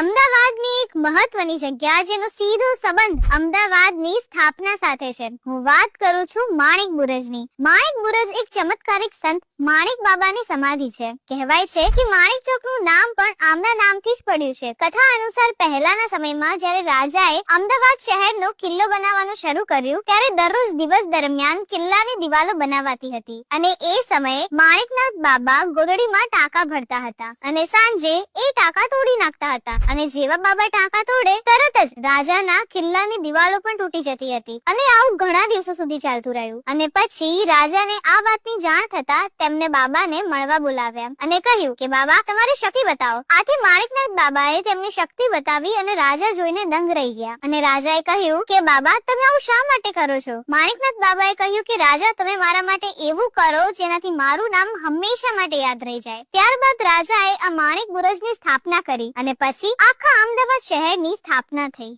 અમદાવાદની એક મહત્વની જગ્યા જેનો સીધો સંબંધ અમદાવાદની સ્થાપના સાથે છે. હું વાત કરું છું માણિક બુરજની. માણિક બુરજ એક ચમત્કારિક સંત માણિક બાબાની સમાધિ છે. કહેવાય છે કે માણિક ચોકનું નામ પણ આમના નામથી જ પડ્યું છે. કથા અનુસાર પહેલાના સમયમાં જ્યારે રાજાએ અમદાવાદ શહેરનો કિલ્લો બનાવવાનું શરૂ કર્યું, ત્યારે દરરોજ દિવસ દરમિયાન કિલ્લાની દિવાલો બનાવાતી હતી. અને એ સમયે માણિકનાથ બાબા ગોદડીમાં ટાંકા ભરતા હતા અને સાંજે એ ટાંકા તોડી નાખતા હતા. અને જેવા બાબા ટાંકા તોડે, તરત જ રાજાના કિલ્લાની દિવાલો પણ તૂટી જતી હતી. અને આવું ઘણા દિવસો સુધી ચાલતું રહ્યું. અને પછી રાજાને આ વાતની જાણ થતા તેમને બાબાને મળવા બોલાવ્યા અને કહ્યું કે, બાબા, તમારી શક્તિ બતાવો. આથી માણિકનાથ બાબાએ તેમની શક્તિ બતાવી અને રાજા જોઈને દંગ રહી ગયા. અને રાજાએ કહ્યું કે, બાબા, તમે આવું શા માટે કરો છો? માણિકનાથ બાબાએ કહ્યું કે, રાજા, તમે મારા માટે એવું કરો જેનાથી મારું નામ હંમેશા માટે યાદ રહી જાય. ત્યારબાદ રાજાએ આ માણિક બુરજની સ્થાપના કરી અને પછી આખા અમદાવાદ શહેરની સ્થાપના થઈ.